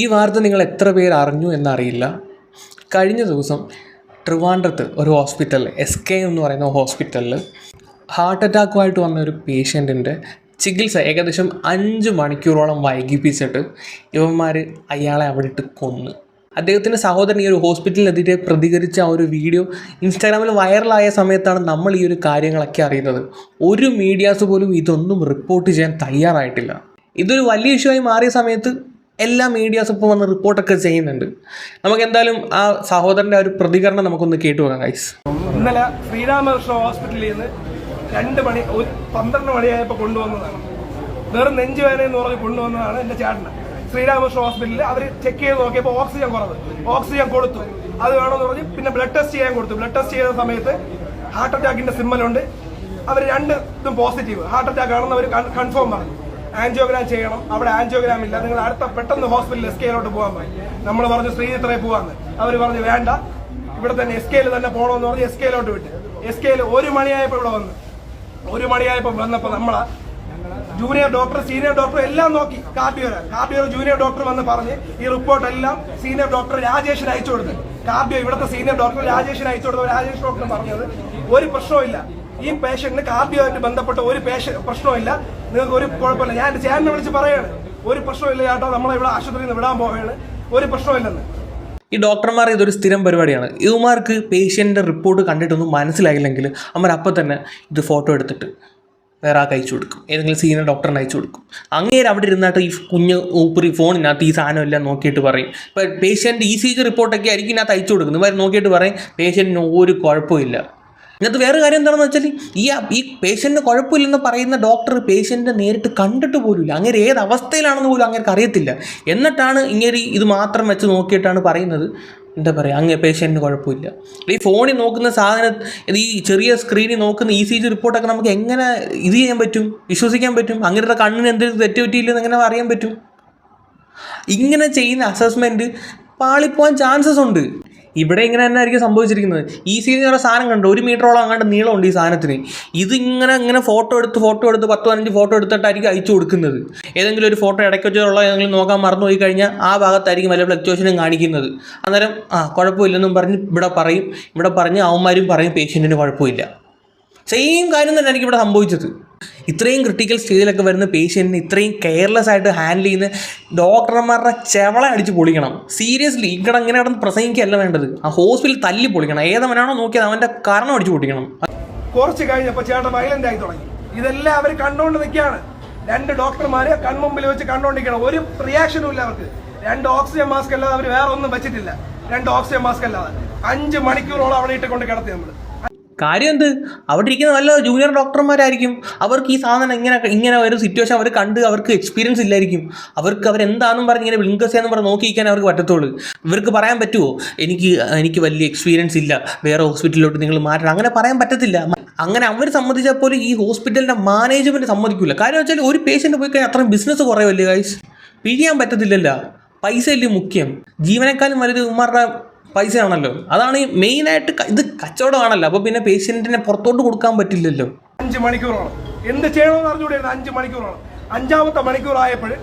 ഈ വാർത്ത നിങ്ങൾ എത്ര പേർ അറിഞ്ഞു എന്നറിയില്ല. കഴിഞ്ഞ ദിവസം ട്രിവാൻഡ്രത്ത് ഒരു ഹോസ്പിറ്റൽ എസ് കെ എന്ന് പറയുന്ന ഹോസ്പിറ്റലിൽ ഹാർട്ട് അറ്റാക്കുമായിട്ട് വന്ന ഒരു പേഷ്യന്റിന്റെ ചികിത്സ ഏകദേശം അഞ്ച് മണിക്കൂറോളം വൈകിപ്പിച്ചിട്ട് ഇവന്മാർ അയാളെ അവിടെ ഇട്ട് കൊന്നു. അദ്ദേഹത്തിന്റെ സഹോദരൻ ഈ ഒരു ഹോസ്പിറ്റലിനെതിരെ പ്രതികരിച്ച ആ ഒരു വീഡിയോ ഇൻസ്റ്റാഗ്രാമിൽ വൈറലായ സമയത്താണ് നമ്മൾ ഈ ഒരു കാര്യങ്ങളൊക്കെ അറിയുന്നത്. ഒരു മീഡിയാസ് പോലും ഇതൊന്നും റിപ്പോർട്ട് ചെയ്യാൻ തയ്യാറായിട്ടില്ല. ഇതൊരു വലിയ ഇഷ്യൂ ആയി മാറിയ സമയത്ത് എല്ലാ മീഡിയാസും ഇപ്പോൾ വന്ന് റിപ്പോർട്ടൊക്കെ ചെയ്യുന്നുണ്ട്. നമുക്ക് എന്തായാലും ആ സഹോദരന്റെ ഒരു പ്രതികരണം നമുക്കൊന്ന് കേട്ടു നോക്കാം ഗൈസ് ഇന്നലെ ശ്രീരാമകൃഷ്ണ ഹോസ്പിറ്റലിൽ നിന്ന് രണ്ട് മണി ഒരു പന്ത്രണ്ട് മണിയായപ്പോൾ കൊണ്ടുവന്നതാണ്. വെറും നെഞ്ചുവേദന എന്ന് പറഞ്ഞ് കൊണ്ടുവന്നതാണ് എന്റെ ചേട്ടന്. ശ്രീരാമകൃഷ്ണ ഹോസ്പിറ്റലിൽ അവർ ചെക്ക് ചെയ്ത് നോക്കിയപ്പോൾ ഓക്സിജൻ കുറവ്. ഓക്സിജൻ കൊടുത്തു. അത് വേണമെന്ന് പറഞ്ഞ് പിന്നെ ബ്ലഡ് ടെസ്റ്റ് ചെയ്യാൻ കൊടുത്തു. ബ്ലഡ് ടെസ്റ്റ് ചെയ്ത സമയത്ത് ഹാർട്ട് അറ്റാക്കിന്റെ സിമ്മലുണ്ട് അവർ രണ്ട് ഇതും പോസിറ്റീവ് ഹാർട്ട് അറ്റാക്ക് ആണെന്ന് അവർ കൺഫേം പറഞ്ഞു. ആൻജിയോഗ്രാം ചെയ്യണം. അവിടെ ആൻജിയോഗ്രാം ഇല്ല. നിങ്ങൾ അടുത്ത പെട്ടെന്ന് ഹോസ്പിറ്റലിൽ എസ് കെയിലോട്ട് പോകാൻ പോയി. നമ്മൾ പറഞ്ഞു ശ്രീചിത്രയെ പോകാന്ന് അവർ പറഞ്ഞു വേണ്ട. ഇവിടെ തന്നെ എസ് കെയിൽ തന്നെ പോകണമെന്ന് പറഞ്ഞ് എസ് കെയിലോട്ട് വിട്ട്. എസ് കെയിൽ ഒരു മണിയായപ്പോൾ ഇവിടെ വന്നു. ഒരു മണിയായപ്പോൾ വന്നപ്പോൾ നമ്മളെ ജൂനിയർ ഡോക്ടർ സീനിയർ ഡോക്ടർ എല്ലാം നോക്കി. കാർഡിയോ കാർഡിയോ ജൂനിയർ ഡോക്ടർ വന്ന് പറഞ്ഞ് ഈ റിപ്പോർട്ട് എല്ലാം സീനിയർ ഡോക്ടർ രാജേഷിന് അയച്ചു കൊടുത്ത്. കാർഡിയോ ഇവിടുത്തെ സീനിയർ ഡോക്ടർ രാജേഷിന് അയച്ചു കൊടുത്ത രാജേഷ് ഡോക്ടർ പറഞ്ഞത് ഒരു പ്രശ്നവും ഈ പേഷ്യന്റിന് കാർഡിയോ ആയിട്ട് ബന്ധപ്പെട്ട ഒരു പേഷ്യൻ പ്രശ്നവുമില്ല നിങ്ങൾക്ക് ഒരു കുഴപ്പമില്ല. ഞാൻ എന്റെ ചേട്ടനെ വിളിച്ച് പറയാണ്. ഒരു പ്രശ്നമില്ല ചേട്ടാ നമ്മളെ ഇവിടെ ആശുപത്രിയിൽ നിന്ന് വിടാൻ പോവുകയാണ്. ഒരു പ്രശ്നമില്ലെന്ന്. ഈ ഡോക്ടർമാർ ഇതൊരു സ്ഥിരം പരിപാടിയാണ്. ഇവമാർക്ക് പേഷ്യന്റെ റിപ്പോർട്ട് കണ്ടിട്ടൊന്നും മനസ്സിലായില്ലെങ്കിൽ അവർ അപ്പം തന്നെ ഇത് ഫോട്ടോ എടുത്തിട്ട് വേറെ ആൾക്ക് അയച്ചു കൊടുക്കും. ഏതെങ്കിലും സീനിയർ ഡോക്ടറിന് അയച്ചു കൊടുക്കും. അങ്ങേര് അവിടെ ഇരുന്നിട്ട് ഈ കുഞ്ഞ് ഊപ്പറി ഫോണിനകത്ത് ഈ സാധനം എല്ലാം നോക്കിയിട്ട് പറയും. ഇപ്പം പേഷ്യന്റ് ഇ സി ജി റിപ്പോർട്ടൊക്കെ ആയിരിക്കും ഇതിനകത്ത് അയച്ചു കൊടുക്കുന്നത്. ഇവർ നോക്കിയിട്ട് പറയും പേഷ്യന്റിന് ഒരു കുഴപ്പമില്ല. ഇതിനകത്ത് വേറെ കാര്യം എന്താണെന്ന് വെച്ചാൽ ഈ ഈ പേഷ്യന്റിന് കുഴപ്പമില്ലെന്ന് പറയുന്ന ഡോക്ടർ പേഷ്യന്റിനെ നേരിട്ട് കണ്ടിട്ട് പോലുമില്ല. അങ്ങനെ ഏത് അവസ്ഥയിലാണെന്ന് പോലും അങ്ങനെ അറിയത്തില്ല. എന്നിട്ടാണ് ഇങ്ങനെ ഇത് മാത്രം വെച്ച് നോക്കിയിട്ടാണ് പറയുന്നത്. എന്താ പറയുക അങ്ങേ പേഷ്യന്റിന് കുഴപ്പമില്ല. ഈ ഫോണിൽ നോക്കുന്ന സാധനം ഈ ചെറിയ സ്ക്രീനിൽ നോക്കുന്ന ഇ സി ജി റിപ്പോർട്ടൊക്കെ നമുക്ക് എങ്ങനെ ഇത് ചെയ്യാൻ പറ്റും? വിശ്വസിക്കാൻ പറ്റും? അങ്ങനത്തെ കണ്ണിന് എന്തെങ്കിലും തെറ്റ് പറ്റിയില്ലെന്ന് എങ്ങനെ അറിയാൻ പറ്റും? ഇങ്ങനെ ചെയ്യുന്ന അസസ്മെന്റ് പാളിപ്പോവാൻ ചാൻസസ് ഉണ്ട്. ഇവിടെ ഇങ്ങനെ തന്നെ ആയിരിക്കും സംഭവിച്ചിരിക്കുന്നത്. ഈ സി പറയുന്ന സാധനം കണ്ടു? ഒരു മീറ്ററോളം അങ്ങാണ്ട് നീളമുണ്ട് ഈ സാധനത്തിന്. ഇത് ഇങ്ങനെ ഇങ്ങനെ ഫോട്ടോ എടുത്ത് ഫോട്ടോ എടുത്ത് പത്ത് പതിനഞ്ച് ഫോട്ടോ എടുത്തിട്ടായിരിക്കും അയച്ചു കൊടുക്കുന്നത്. ഏതെങ്കിലും ഒരു ഫോട്ടോ ഇടയ്ക്ക് ഏതെങ്കിലും നോക്കാൻ മറന്നു പോയി കഴിഞ്ഞാൽ ആ ഭാഗത്തായിരിക്കും വല്ല ഫ്ലക്ച്വേഷനും കാണിക്കുന്നത്. അന്നേരം ആ കുഴപ്പമില്ലെന്നും പറഞ്ഞ് ഇവിടെ പറയും. ഇവിടെ പറഞ്ഞ് അവന്മാരും പറയും പേഷ്യന്റിന് കുഴപ്പമില്ല. സെയിം കാര്യം തന്നെ എനിക്ക് ഇവിടെ സംഭവിച്ചത്. ഇത്രയും ക്രിട്ടിക്കൽ സ്റ്റേജിലൊക്കെ വരുന്ന പേഷ്യന്റിനെ ഇത്രയും കെയർലെസ് ആയിട്ട് ഹാൻഡിൽ ചെയ്യുന്ന ഡോക്ടർമാരുടെ ചെവള അടിച്ച് പൊളിക്കണം. സീരിയസ്ലി ഇവിടെ ഇങ്ങനെ അവിടെ പ്രസംഗിക്കുകയല്ല വേണ്ടത്. ആ ഹോസ്പിറ്റലിൽ തല്ലി പൊളിക്കണം. ഏതവനാണോ നോക്കിയത് അവന്റെ കാരണം അടിച്ച് പൊട്ടിക്കണം. കുറച്ച് കഴിഞ്ഞപ്പോൾ ചേട്ടൻ വയലന്റ് ആയി തുടങ്ങി. ഇതെല്ലാം അവർ കണ്ടുകൊണ്ട് നിൽക്കുകയാണ് രണ്ട് ഡോക്ടർമാരെ കൺമുമ്പിൽ വെച്ച് കണ്ടുകൊണ്ടിരിക്കണം ഒരു റിയാക്ഷനും ഇല്ല അവർക്ക്. രണ്ട് ഓക്സിജൻ മാസ്ക് അല്ലാതെ അവർ വേറെ ഒന്നും വെച്ചിട്ടില്ല. രണ്ട് ഓക്സിജൻ മാസ്ക് അല്ലാതെ. അഞ്ച് മണിക്കൂറോളം അവിടെ ഇട്ടുകൊണ്ട് കിടത്തി നമ്മൾ കാര്യം എന്ത് അവിടെ ഇരിക്കുന്ന നല്ല ജൂനിയർ ഡോക്ടർമാരായിരിക്കും അവർക്ക് ഈ സാധനം ഇങ്ങനെ ഇങ്ങനെ ഒരു സിറ്റുവേഷൻ അവർ കണ്ട് അവർക്ക് എക്സ്പീരിയൻസ് ഇല്ലായിരിക്കും. അവർക്ക് അവരെന്താണെന്നും പറഞ്ഞ് ഇങ്ങനെ വിളിങ്കസ് എന്ന് പറഞ്ഞ് നോക്കിയിരിക്കാൻ അവർക്ക് പറ്റത്തുള്ളൂ. ഇവർക്ക് പറയാൻ പറ്റുമോ എനിക്ക് എനിക്ക് വലിയ എക്സ്പീരിയൻസ് ഇല്ല. വേറെ ഹോസ്പിറ്റലിലോട്ട് നിങ്ങൾ മാറ്റണം. അങ്ങനെ പറയാൻ പറ്റത്തില്ല. അങ്ങനെ അവർ സംബന്ധിച്ചാൽ പോലും ഈ ഹോസ്പിറ്റലിന്റെ മാനേജ്മെന്റ് സമ്മതിക്കില്ല കാര്യം വെച്ചാൽ ഒരു പേഷ്യന്റ് പോയി കഴിഞ്ഞാൽ അത്രയും ബിസിനസ് കുറയുമല്ലേ ഗൈസ് പിഴിയാൻ പറ്റത്തില്ലല്ലോ. പൈസ അല്ലേ മുഖ്യം. ജീവനേക്കാളും വലുത് ഉമ്മാരുടെ പൈസയാണല്ലോ. അതാണ് ഈ മെയിനായിട്ട് ഇത് കച്ചവടമാണല്ലോ. അപ്പോൾ പിന്നെ പേഷ്യന്റിനെ പുറത്തോട്ട് കൊടുക്കാൻ പറ്റില്ലല്ലോ. അഞ്ച് മണിക്കൂറാണ് എന്ത് ചെയ്യണമെന്ന് അറിഞ്ഞുകൂടിയായിരുന്നു? അഞ്ച് മണിക്കൂറാണ് അഞ്ചാമത്തെ മണിക്കൂർ ആയപ്പോൾ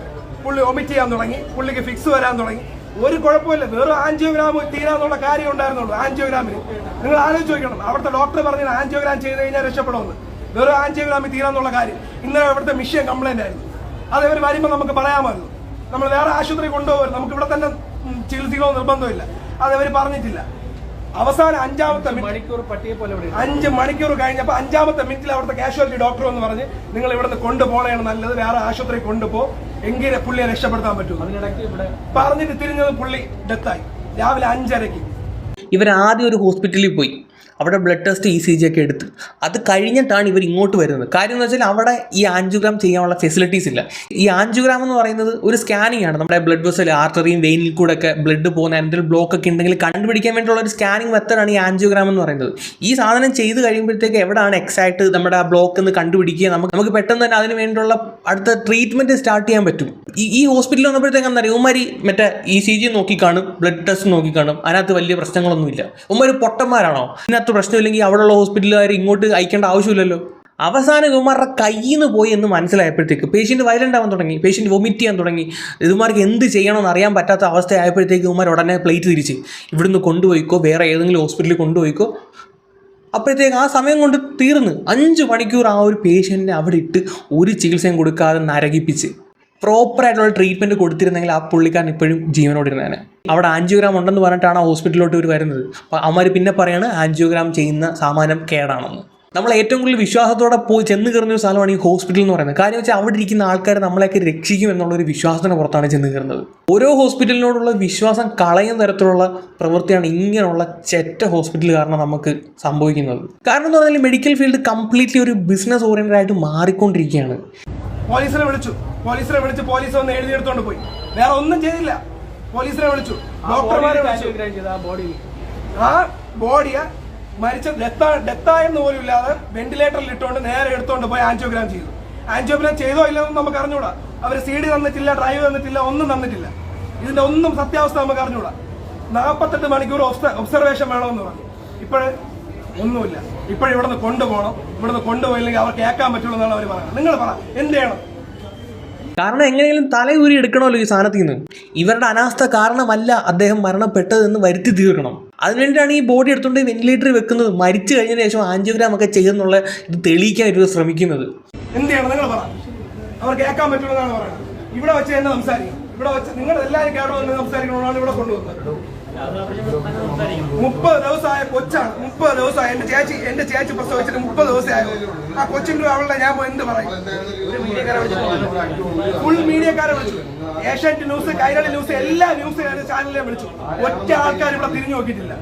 പുള്ളി ഒമിറ്റ് ചെയ്യാൻ തുടങ്ങി. പുള്ളിക്ക് ഫിക്സ് വരാൻ തുടങ്ങി. ഒരു കുഴപ്പമില്ല വെറും ആൻജിയോഗ്രാം തീരാന്നുള്ള കാര്യം ഉണ്ടായിരുന്നുള്ളൂ. ആൻജിയോഗ്രാമിന് നിങ്ങൾ ആലോചിച്ച് നോക്കണം. അവിടുത്തെ ഡോക്ടർ പറഞ്ഞ ആൻജിയോഗ്രാം ചെയ്ത് കഴിഞ്ഞാൽ രക്ഷപ്പെടുമെന്ന്. വെറും ആൻജിയോഗ്രാമിൽ തീരാന്നുള്ള കാര്യം. ഇന്നലെ അവിടുത്തെ മിഷ്യൻ കംപ്ലൈന്റ് ആയിരുന്നു. അത് ഇവർ വരുമ്പോൾ നമുക്ക് പറയാമായിരുന്നു നമ്മൾ വേറെ ആശുപത്രി കൊണ്ടുപോകരുത്. നമുക്ക് ഇവിടെ തന്നെ ഉം, ചികിത്സിക്കണമെന്ന് നിർബന്ധമില്ല. അത് അവർ പറഞ്ഞിട്ടില്ല. അവസാനം അഞ്ചാമത്തെ മിനിറ്റ് മണിക്കൂർ പട്ടിയെ പോലെ അഞ്ച് മണിക്കൂർ കഴിഞ്ഞപ്പോൾ അഞ്ചാമത്തെ മിനിറ്റിൽ അവിടുത്തെ കാഷ്വാലിറ്റി ഡോക്ടർ എന്ന് പറഞ്ഞ് നിങ്ങൾ ഇവിടുന്ന് കൊണ്ടുപോകണേ നല്ലത് വേറെ ആശുപത്രി കൊണ്ടുപോ എങ്കിലും പുള്ളിയെ രക്ഷപ്പെടുത്താൻ പറ്റും. അതിനിടയ്ക്ക് ഇവിടെ പറഞ്ഞിട്ട് തിരിഞ്ഞത് പുള്ളി ഡെത്തായി രാവിലെ അഞ്ചരയ്ക്ക്. ഇവർ ആദ്യം ഒരു ഹോസ്പിറ്റലിൽ പോയി. അവിടെ blood test E C G ഒക്കെ എടുത്ത് അത് കഴിഞ്ഞിട്ടാണ് ഇവർ ഇങ്ങോട്ട് വരുന്നത്. കാര്യം എന്ന് വെച്ചാൽ അവിടെ ഈ ആൻജിയോഗ്രാം ചെയ്യാനുള്ള ഫെസിലിറ്റീസ് ഇല്ല. ഈ ആൻജിയോഗ്രാം എന്ന് പറയുന്നത് ഒരു സ്കാനിങ് ആണ്. നമ്മുടെ ബ്ലഡ് വെസൽ ആർട്ടറിയും വെയിനിൽ കൂടെ ഒക്കെ ബ്ലഡ് പോകുന്ന എന്തെങ്കിലും ബ്ലോക്ക് ഒക്കെ ഉണ്ടെങ്കിൽ കണ്ടുപിടിക്കാൻ വേണ്ടിയുള്ള ഒരു സ്കാനിങ് മെത്തഡാണ് ഈ ആൻജിയോഗ്രാം എന്ന് പറയുന്നത്. ഈ സാധനം ചെയ്ത് കഴിയുമ്പോഴത്തേക്ക് എവിടെയാണ് എക്സാക്ട് നമ്മുടെ ആ ബ്ലോക്ക് എന്ന് കണ്ടുപിടിക്കുക? നമുക്ക് നമുക്ക് പെട്ടെന്ന് തന്നെ അതിന് വേണ്ടിയുള്ള അടുത്ത ട്രീറ്റ്മെന്റ് സ്റ്റാർട്ട് ചെയ്യാൻ പറ്റും. ഈ ഈ ഹോസ്പിറ്റലിൽ വന്നപ്പോഴത്തേക്ക് എന്താ പറയുക ഉമ്മാരി മറ്റേ ഇ സി ജി നോക്കിക്കാണും ബ്ലഡ് ടെസ്റ്റ് നോക്കിക്കാണും. അതിനകത്ത് വലിയ പ്രശ്നങ്ങളൊന്നുമില്ല. ഉമ്മ ഒരു പൊട്ടന്മാരാണോ? ഇതിനകത്ത് പ്രശ്നമില്ലെങ്കിൽ അവിടെയുള്ള ഹോസ്പിറ്റലുകാർ ഇങ്ങോട്ട് അയക്കേണ്ട ആവശ്യമില്ലല്ലോ. അവസാനം ഇവന്മാരുടെ കയ്യിൽ നിന്ന് പോയി എന്ന് മനസ്സിലായപ്പോഴത്തേക്ക് പേഷ്യന്റ് വയലന്റ് ആവാൻ തുടങ്ങി. പേഷ്യന്റ് വൊമിറ്റ് ചെയ്യാൻ തുടങ്ങി. ഇവന്മാർക്ക് എന്ത് ചെയ്യണമെന്ന് അറിയാൻ പറ്റാത്ത അവസ്ഥയായപ്പോഴത്തേക്ക് ഇവന്മാർ ഉടനെ പ്ലേറ്റ് തിരിച്ച്. ഇവിടുന്ന് കൊണ്ടുപോയിക്കോ വേറെ ഏതെങ്കിലും ഹോസ്പിറ്റലിൽ കൊണ്ടുപോയിക്കോ. അപ്പോഴത്തേക്ക് ആ സമയം കൊണ്ട് തീർന്ന്. അഞ്ച് മണിക്കൂർ ആ ഒരു പേഷ്യന്റിനെ അവിടെ ഇട്ട് ഒരു ചികിത്സയും കൊടുക്കാതെ നരകിപ്പിച്ച്. പ്രോപ്പറായിട്ടുള്ള ട്രീറ്റ്മെന്റ് കൊടുത്തിരുന്നെങ്കിൽ ആ പുള്ളിക്കാരൻ ഇപ്പോഴും ജീവനോട് ഇരുന്നേനെ. അവിടെ ആൻജിയോഗ്രാം ഉണ്ടെന്ന് പറഞ്ഞിട്ടാണ് ആ ഹോസ്പിറ്റലിലോട്ട് ഇവർ വരുന്നത്. അപ്പോൾ അവന്മാർ പിന്നെ പറയാണ് ആൻജിയോഗ്രാം ചെയ്യുന്ന സാമാനം കേടാണെന്ന്. നമ്മൾ ഏറ്റവും കൂടുതൽ വിശ്വാസത്തോടെ പോയി ചെന്ന് കയറുന്ന ഒരു സ്ഥലമാണ് ഈ ഹോസ്പിറ്റൽ എന്ന് പറയുന്നത്. കാര്യം വെച്ചാൽ അവിടെ ഇരിക്കുന്ന ആൾക്കാർ നമ്മളെയൊക്കെ രക്ഷിക്കും എന്നുള്ളൊരു വിശ്വാസത്തിന് പുറത്താണ് ചെന്ന് കയറുന്നത്. ഓരോ ഹോസ്പിറ്റലിനോടുള്ള വിശ്വാസം കളയുന്ന തരത്തിലുള്ള പ്രവൃത്തിയാണ് ഇങ്ങനെയുള്ള ചെറ്റ ഹോസ്പിറ്റൽ കാരണം നമുക്ക് സംഭവിക്കുന്നത്. കാരണം എന്ന് പറഞ്ഞാൽ മെഡിക്കൽ ഫീൽഡ് കംപ്ലീറ്റ്ലി ഒരു ബിസിനസ് ഓറിയന്റഡ് ആയിട്ട് മാറിക്കൊണ്ടിരിക്കുകയാണ്. പോലീസിനെ വിളിച്ചു. പോലീസിനെ വിളിച്ച് പോലീസ് വന്ന് എഴുതിയെടുത്തോണ്ട് പോയി. വേറെ ഒന്നും ചെയ്തില്ല. പോലീസിനെ വിളിച്ചു. ഡോക്ടർമാരെ വിളിച്ചു. ആ ബോഡിയെ മരിച്ച ഡെത്താ ഡെത്തായെന്ന് പോലും ഇല്ലാതെ വെന്റിലേറ്ററിൽ ഇട്ടുകൊണ്ട് നേരെ എടുത്തോണ്ട് പോയി ആൻജിയോഗ്രാം ചെയ്തു. ആൻജിയോഗ്രാം ചെയ്തോ ഇല്ലെന്ന് നമുക്ക് അറിഞ്ഞൂടാ. അവർ സി ഡി തന്നിട്ടില്ല ഡ്രൈവ് തന്നിട്ടില്ല ഒന്നും തന്നിട്ടില്ല. ഇതിന്റെ ഒന്നും സത്യാവസ്ഥ നമുക്ക് അറിഞ്ഞൂടാ. നാൽപ്പത്തെട്ട് മണിക്കൂർ ഒബ്സർവേഷൻ വേണമെന്ന് പറഞ്ഞു. ഇപ്പോഴേ ഒന്നുമില്ല. ഇപ്പോഴിവിടുന്ന് കൊണ്ടുപോകണം. ഇവിടുന്ന് കൊണ്ടുപോയില്ലെങ്കിൽ അവർക്ക് കേൾക്കാൻ പറ്റുള്ളൂ എന്നാണ് അവർ പറയുന്നത്. നിങ്ങൾ പറ എന്ത് ചെയ്യണം? കാരണം എങ്ങനെയെങ്കിലും തലയൂരി എടുക്കണമല്ലോ ഈ സാധനത്തിൽ നിന്ന് ഇവരുടെ അനാസ്ഥ കാരണമല്ല അദ്ദേഹം മരണപ്പെട്ടതെന്ന് വരുത്തി തീർക്കണം. അതിനുവേണ്ടിയാണ് ഈ ബോഡി എടുത്തുകൊണ്ട് വെന്റിലേറ്ററിൽ വെക്കുന്നത്. മരിച്ചു കഴിഞ്ഞതിന് ശേഷം ആൻജിയോഗ്രാം ഒക്കെ ചെയ്യുന്നുള്ള ഇത് തെളിയിക്കാൻ ഇവർ ശ്രമിക്കുന്നത്. എന്ത് ചെയ്യണം? നിങ്ങൾ പറ. അവർ കേൾക്കാൻ പറ്റുള്ളൂ എന്നാണ് പറയുന്നത്. ഇവിടെ വെച്ച് തന്നെ സംസാരിക്കും ഇവിടെ വെച്ച് നിങ്ങൾ എല്ലാവരും കേട്ടോ സംസാരിക്കണമെന്നാണ് ഇവിടെ കൊണ്ടുവന്നത്. മുപ്പത് ദിവസമായ കൊച്ചാണ്. മുപ്പത് ദിവസമായി എന്റെ ചേച്ചി എന്റെ ചേച്ചി പ്രസവിച്ചിട്ട് മുപ്പത് ദിവസമായോ ആ കൊച്ചിന്റെ അവളുടെ ഞാൻ എന്ത് പറയും? ഫുൾ മീഡിയക്കാരെ വിളിച്ചു. ഏഷ്യാനെറ്റ് ന്യൂസ് കൈരളി ന്യൂസ് എല്ലാ ന്യൂസ് ചാനലിലെ വിളിച്ചു. ഒറ്റ ആൾക്കാർ ഇവിടെ തിരിഞ്ഞു നോക്കിയിട്ടില്ല.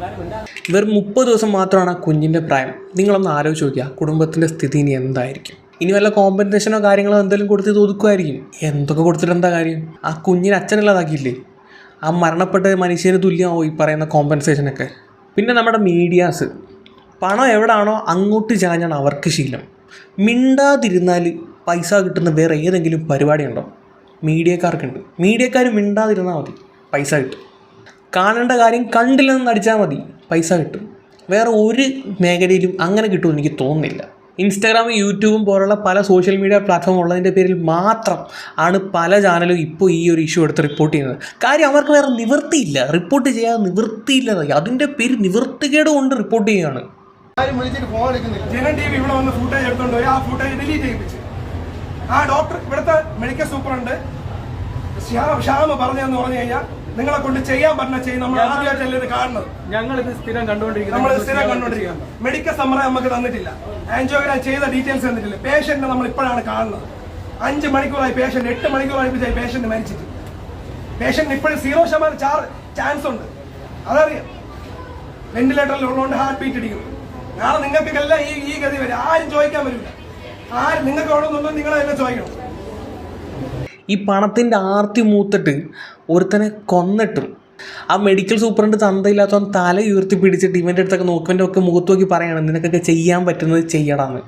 ഇവർ മുപ്പത് ദിവസം മാത്രമാണ് കുഞ്ഞിന്റെ പ്രായം. നിങ്ങളൊന്ന് ആലോചിച്ച് നോക്കിയാൽ കുടുംബത്തിന്റെ സ്ഥിതി ഇനി എന്തായിരിക്കും? ഇനി വല്ല കോമ്പൻസേഷനോ കാര്യങ്ങളോ എന്തെങ്കിലും കൊടുത്ത് ഇത് ഒതുക്കുമായിരിക്കും. എന്തൊക്കെ കൊടുത്തിട്ട് എന്താ കാര്യം? ആ കുഞ്ഞിന് അച്ഛനില്ലാതാക്കിയില്ലേ? ആ മരണപ്പെട്ട മനുഷ്യന് തുല്യമാവും ഈ പറയുന്ന കോമ്പൻസേഷനൊക്കെ പിന്നെ നമ്മുടെ മീഡിയാസ് പണം എവിടാണോ അങ്ങോട്ട് ചാഞ്ഞാണ് അവർക്ക് ശീലം. മിണ്ടാതിരുന്നാൽ പൈസ കിട്ടുന്ന വേറെ ഏതെങ്കിലും പരിപാടി ഉണ്ടോ? മീഡിയക്കാർക്കുണ്ട്. മീഡിയക്കാർ മിണ്ടാതിരുന്നാൽ മതി പൈസ കിട്ടും. കാണേണ്ട കാര്യം കണ്ടില്ലെന്ന് നടിച്ചാൽ മതി പൈസ കിട്ടും. വേറെ ഒരു മേഖലയിലും അങ്ങനെ കിട്ടുമെന്ന് എനിക്ക് തോന്നുന്നില്ല. ഇൻസ്റ്റാഗ്രാമും യൂട്യൂബും പോലുള്ള പല സോഷ്യൽ മീഡിയ പ്ലാറ്റ്ഫോം ഉള്ളതിന്റെ പേരിൽ മാത്രം ആണ് പല ചാനലും ഇപ്പോൾ ഈ ഒരു ഇഷ്യൂ എടുത്ത് റിപ്പോർട്ട് ചെയ്യുന്നത്. കാര്യം അവർക്ക് വേറെ നിവൃത്തിയില്ല. റിപ്പോർട്ട് ചെയ്യാതെ നിവൃത്തിയില്ല. അതിന്റെ പേര് നിവൃത്തികേട് കൊണ്ട് റിപ്പോർട്ട് ചെയ്യുകയാണ്. ആ ഡിലീറ്റ് ആ ഡോക്ടർ ഇവിടുത്തെ മെഡിക്കൽ സൂപ്രണ്ട് ശ്യാം ശ്യാമ പറഞ്ഞതെന്ന് പറഞ്ഞു കഴിഞ്ഞാൽ നിങ്ങളെ കൊണ്ട് ചെയ്യാൻ പറഞ്ഞ ചെയ്യും നമ്മൾ ആദ്യമായിട്ടല്ലേ ഇത് കാണുന്നത്. ഞങ്ങൾ ഇത് സ്ഥിരം കണ്ടുകൊണ്ടിരിക്കുന്നത് നമ്മൾ സ്ഥിരം കണ്ടുകൊണ്ടിരിക്കുന്നത് മെഡിക്കൽ സമ്മറി നമുക്ക് തന്നിട്ടില്ല. ആൻജിയോഗ്രാം ചെയ്ത ഡീറ്റെയിൽസ് തന്നിട്ടില്ല. പേഷ്യന്റിനെ നമ്മൾ ഇപ്പോഴാണ് കാണുന്നത്. അഞ്ച് മണിക്കൂറായി പേഷ്യന്റ് എട്ട് മണിക്കൂറായി പേഷ്യന്റ് മരിച്ചിട്ട്. പേഷ്യന്റ് ഇപ്പോഴും സീറോ ശതമാനം ചാൻസ് ഉണ്ട്. അതറിയാം. വെന്റിലേറ്ററിൽ ഉള്ളതുകൊണ്ട് ഹാർട്ട് ബീറ്റ് ഇടിക്കുന്നു നാളെ നിങ്ങൾക്കെല്ലാം ഈ ഈ ഗതി വരും. ആരും ചോദിക്കാൻ വരില്ല ആരും നിങ്ങൾക്ക് വേണമെന്നുണ്ടോ നിങ്ങൾ തന്നെ ചോദിക്കണം. ഈ പണത്തിന്റെ ആർത്തി മൂത്തിട്ട് ഒരുത്തനെ കൊന്നിട്ടും. ആ മെഡിക്കൽ സൂപ്രണ്ട് തന്തയില്ലാത്തവൻ തല ഉയർത്തി പിടിച്ചിട്ട് ഇവന്റെ അടുത്തൊക്കെ നോക്കുവന്റെ ഒക്കെ മുഖത്ത് നോക്കി പറയണം നിനക്കൊക്കെ ചെയ്യാൻ പറ്റുന്നത് ചെയ്യണമെന്ന്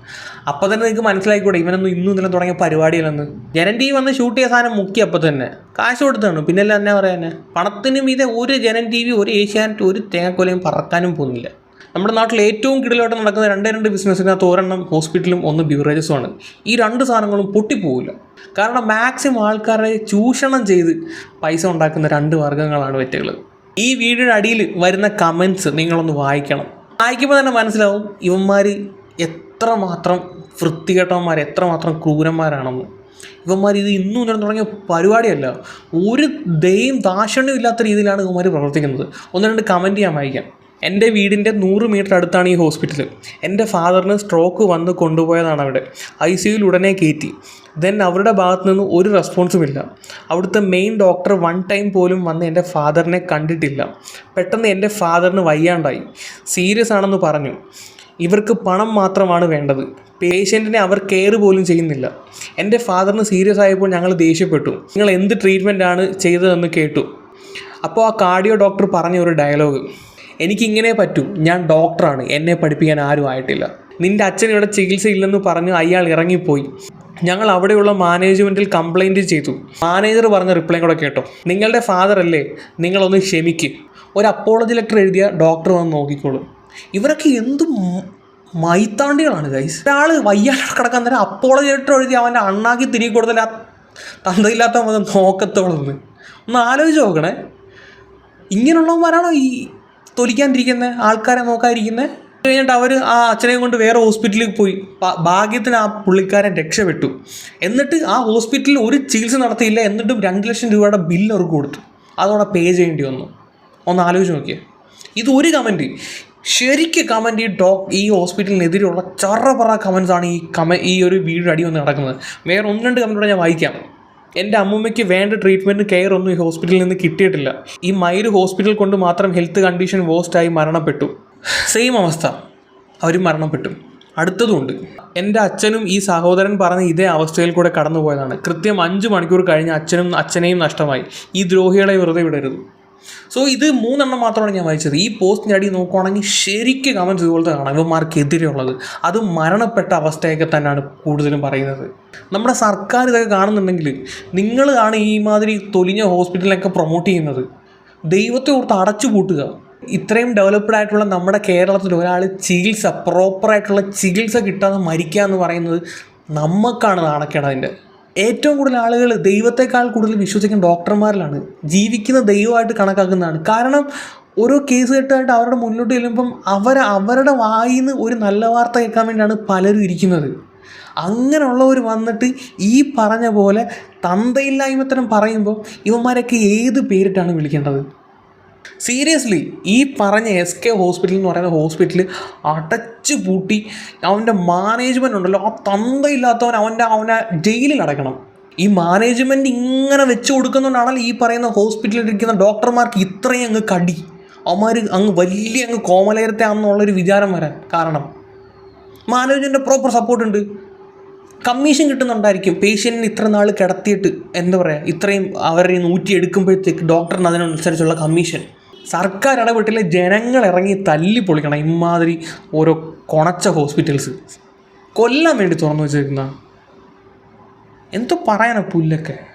അപ്പോൾ തന്നെ നിങ്ങൾക്ക് മനസ്സിലായിക്കൂടെ ഇവനൊന്നും ഇന്നും ഇന്നലെ തുടങ്ങിയ പരിപാടിയല്ലെന്ന്. ജനന്റി വന്ന് ഷൂട്ട് ചെയ്യാൻ സാധനം മുക്കി അപ്പോൾ തന്നെ. കാശ് കൊടുത്താണ്. പിന്നെല്ലാം എന്നാ പറയാനെ? പണത്തിനും ഇതേ ഒരു ജനൻ ടി വി ഒരു ഏഷ്യാനെറ്റ് ഒരു തേങ്ങക്കൊലയും പറക്കാനും പോകുന്നില്ല. നമ്മുടെ നാട്ടിൽ ഏറ്റവും കിടിലോട്ട് നടക്കുന്ന രണ്ടേ രണ്ട് ബിസിനസ്സിനകത്ത് ഒരെണ്ണം ഹോസ്പിറ്റലും ഒന്ന് ബിവറേജസുമാണ്. ഈ രണ്ട് സാധനങ്ങളും പൊട്ടിപ്പോവില്ല. കാരണം മാക്സിമം ആൾക്കാരെ ചൂഷണം ചെയ്ത് പൈസ ഉണ്ടാക്കുന്ന രണ്ട് വർഗങ്ങളാണ് വെറ്റകൾ ഈ വീഡിയോയുടെ അടിയിൽ വരുന്ന കമൻസ് നിങ്ങളൊന്ന് വായിക്കണം. വായിക്കുമ്പോൾ തന്നെ മനസ്സിലാവും ഇവന്മാർ എത്രമാത്രം വൃത്തികെട്ടവന്മാർ എത്രമാത്രം ക്രൂരന്മാരാണെന്ന്. ഇവന്മാർ ഇത് ഇന്നും ഇന്നലെ തുടങ്ങിയ പരിപാടിയല്ല. ഒരു ദയും ദാക്ഷണ്യം ഇല്ലാത്ത രീതിയിലാണ് ഇവന്മാർ പ്രവർത്തിക്കുന്നത്. ഒന്ന് രണ്ട് കമന്റ് ചെയ്യാൻ വായിക്കാം. എന്റെ വീടിന്റെ നൂറ് മീറ്റർ അടുത്താണ് ഈ ഹോസ്പിറ്റൽ. എന്റെ ഫാദറിന് സ്ട്രോക്ക് വന്ന് കൊണ്ടുപോയതാണ് അവിടെ. ഐ സിയുയിൽ ഉടനെ കയറ്റി. ദെൻ അവരുടെ ഭാഗത്തു നിന്ന് ഒരു റെസ്പോൺസും ഇല്ല. അവിടുത്തെ മെയിൻ ഡോക്ടർ വൺ ടൈം പോലും വന്ന് എന്റെ ഫാദറിനെ കണ്ടിട്ടില്ല. പെട്ടെന്ന് എന്റെ ഫാദറിന് വയ്യാണ്ടായി. സീരിയസ് ആണെന്ന് പറഞ്ഞു. ഇവർക്ക് പണം മാത്രമാണ് വേണ്ടത്. പേഷ്യന്റിനെ അവർ കെയർ പോലും ചെയ്യുന്നില്ല. എന്റെ ഫാദറിന് സീരിയസ് ആയപ്പോൾ ഞങ്ങൾ ദേഷ്യപ്പെട്ടു. നിങ്ങൾ എന്ത് ട്രീറ്റ്മെന്റാണ് ചെയ്തതെന്ന് കേട്ടു. അപ്പോൾ ആ കാർഡിയോ ഡോക്ടർ പറഞ്ഞ ഒരു ഡയലോഗ്. എനിക്കിങ്ങനെ പറ്റും. ഞാൻ ഡോക്ടറാണ്. എന്നെ പഠിപ്പിക്കാൻ ആരും ആയിട്ടില്ല. നിന്റെ അച്ഛൻ ഇവിടെ ചികിത്സയില്ലെന്ന് പറഞ്ഞ് അയാൾ ഇറങ്ങിപ്പോയി. ഞങ്ങൾ അവിടെയുള്ള മാനേജ്മെന്റിൽ കംപ്ലൈന്റ് ചെയ്തു. മാനേജർ പറഞ്ഞ റിപ്ലൈ കൂടെ കേട്ടോ. നിങ്ങളുടെ ഫാദർ അല്ലേ? നിങ്ങളൊന്ന് ക്ഷമിക്ക്. ഒരു അപ്പോളജി ലെറ്റർ എഴുതിയ ഡോക്ടർ വന്ന് നോക്കിക്കോളും. ഇവരൊക്കെ എന്ത് മൈത്താണ്ടികളാണ് ഗൈസ് ഒരാൾ വയ്യാതെ കിടക്കാൻ നേരം ലെറ്റർ എഴുതി അവന്റെ അണ്ണാക്കി തിരികെ കൊടുത്താൽ ആ തന്തയില്ലാത്ത വന്ന് ഒന്ന് ആലോചിച്ച് നോക്കണേ. ഇങ്ങനെയുള്ളവന്മാരാണോ ഈ തൊലിക്കാണ്ടിരിക്കുന്നത് ആൾക്കാരെ നോക്കാതിരിക്കുന്നത് കഴിഞ്ഞിട്ട് അവർ ആ അച്ഛനെയും കൊണ്ട് വേറെ ഹോസ്പിറ്റലിൽ പോയി. ഭാഗ്യത്തിന് ആ പുള്ളിക്കാരൻ രക്ഷപ്പെട്ടു. എന്നിട്ട് ആ ഹോസ്പിറ്റലിൽ ഒരു ചികിത്സ നടത്തിയില്ല. എന്നിട്ടും രണ്ട് ലക്ഷം രൂപയുടെ ബില്ല് അവർക്ക് കൊടുത്തു. അതോടെ പേ ചെയ്യേണ്ടി വന്നു. ഒന്ന് ആലോചിച്ച് നോക്കിയേ. ഇത് ഒരു കമന്റ് ശരിക്ക് കമന്റ് ഈ ഡോ ഈ ഹോസ്പിറ്റലിനെതിരെയുള്ള ചറ പറ കമൻസാണ് ഈ കമ ഈ ഒരു വീഡിയോ അടി വന്ന് നടക്കുന്നത്. വേറെ ഒന്ന് രണ്ട് കമന്റ് ഞാൻ വായിക്കാം. എന്റെ അമ്മൂമ്മയ്ക്ക് വേണ്ട ട്രീറ്റ്മെന്റ് കെയർ ഒന്നും ഈ ഹോസ്പിറ്റലിൽ നിന്ന് കിട്ടിയിട്ടില്ല. ഈ മയൂർ ഹോസ്പിറ്റൽ കൊണ്ട് മാത്രം ഹെൽത്ത് കണ്ടീഷൻ വേസ്റ്റായി മരണപ്പെട്ടു. സെയിം അവസ്ഥ. അവർ മരണപ്പെട്ടു. അടുത്തതുണ്ട്. എന്റെ അച്ഛനും ഈ സഹോദരൻ പറഞ്ഞ ഇതേ അവസ്ഥയിൽ കൂടെ കടന്നുപോയതാണ്. കൃത്യം അഞ്ച് മണിക്കൂർ കഴിഞ്ഞ് അച്ഛനും അച്ഛനെയും നഷ്ടമായി. ഈ ദ്രോഹികളെ വെറുതെ വിടരുത്. സോ ഇത് മൂന്നെണ്ണം മാത്രമാണ് ഞാൻ വായിച്ചത്. ഈ പോസ്റ്റിന്റെ അടി നോക്കുവാണെങ്കിൽ ശരിക്കും കമൻസ് ഇതുപോലത്തെ കാണാം. ഇവന്മാർക്കെതിരെയുള്ളത്. അത് മരണപ്പെട്ട അവസ്ഥയൊക്കെ തന്നെയാണ് കൂടുതലും പറയുന്നത്. നമ്മുടെ സർക്കാർ ഇതൊക്കെ കാണുന്നുണ്ടെങ്കിൽ നിങ്ങളാണ് ഈ മാതിരി തൊലിഞ്ഞ ഹോസ്പിറ്റലിലൊക്കെ പ്രൊമോട്ട് ചെയ്യുന്നത്. ദൈവത്തെ ഓർത്ത് അടച്ചു പൂട്ടുക ഇത്രയും ഡെവലപ്ഡ് ആയിട്ടുള്ള നമ്മുടെ കേരളത്തിൽ ഒരാൾ ചികിത്സ പ്രോപ്പറായിട്ടുള്ള ചികിത്സ കിട്ടാതെ മരിക്കുക എന്ന് പറയുന്നത് നമുക്കാണ് നാണക്കേട് അതിന്റെ. ഏറ്റവും കൂടുതൽ ആളുകൾ ദൈവത്തെക്കാൾ കൂടുതൽ വിശ്വസിക്കുന്ന ഡോക്ടർമാരിലാണ്. ജീവിക്കുന്ന ദൈവമായിട്ട് കണക്കാക്കുന്നതാണ്. കാരണം ഓരോ കേസ് കെട്ടായിട്ട് അവരുടെ മുന്നോട്ട് ചെല്ലുമ്പം അവർ അവരുടെ വായിൽ നിന്ന് ഒരു നല്ല വാർത്ത കേൾക്കാൻ വേണ്ടിയാണ് പലരും ഇരിക്കുന്നത്. അങ്ങനെയുള്ളവർ വന്നിട്ട് ഈ പറഞ്ഞ പോലെ തന്തയില്ലായ്മത്തരം പറയുമ്പോൾ ഇവന്മാരൊക്കെ ഏത് പേരിട്ടാണ് വിളിക്കേണ്ടത്? സീരിയസ്ലി ഈ പറഞ്ഞ എസ് കെ ഹോസ്പിറ്റൽ എന്ന് പറയുന്ന ഹോസ്പിറ്റൽ അടച്ചു പൂട്ടി അവന്റെ മാനേജ്മെന്റ് ഉണ്ടല്ലോ. ആ തന്തയില്ലാത്തവൻ അവന്റെ അവനെ ജയിലിൽ അടയ്ക്കണം. ഈ മാനേജ്മെന്റ് ഇങ്ങനെ വെച്ച് കൊടുക്കുന്നതുകൊണ്ടാണല്ലോ ഈ പറയുന്ന ഹോസ്പിറ്റലിൽ ഇരിക്കുന്ന ഡോക്ടർമാർക്ക് ഇത്രയും അങ്ങ് കടി. അവന്മാർ അങ്ങ് വലിയ അങ്ങ് കോമലയരത്തെ ആണെന്നുള്ളൊരു വിചാരം വരാൻ കാരണം. മാനേജ്മെന്റെ പ്രോപ്പർ സപ്പോർട്ട് ഉണ്ട്. കമ്മീഷൻ കിട്ടുന്നുണ്ടായിരിക്കും. പേഷ്യന്റിന് ഇത്ര നാൾ കിടത്തിയിട്ട് എന്താ പറയുക ഇത്രയും അവരെ നൂറ്റി എടുക്കുമ്പോഴത്തേക്ക് ഡോക്ടറിന് അതിനനുസരിച്ചുള്ള കമ്മീഷൻ. സർക്കാർ ഇടപെട്ടില്ല ജനങ്ങൾ ഇറങ്ങി തല്ലി പൊളിക്കണം. ഇമാതിരി ഓരോ കൊണച്ച ഹോസ്പിറ്റൽസ്. കൊല്ലാൻ വേണ്ടി തുറന്നു വെച്ചിരിക്കുന്ന. എന്തോ പറയാനാ പുല്ലൊക്കെ.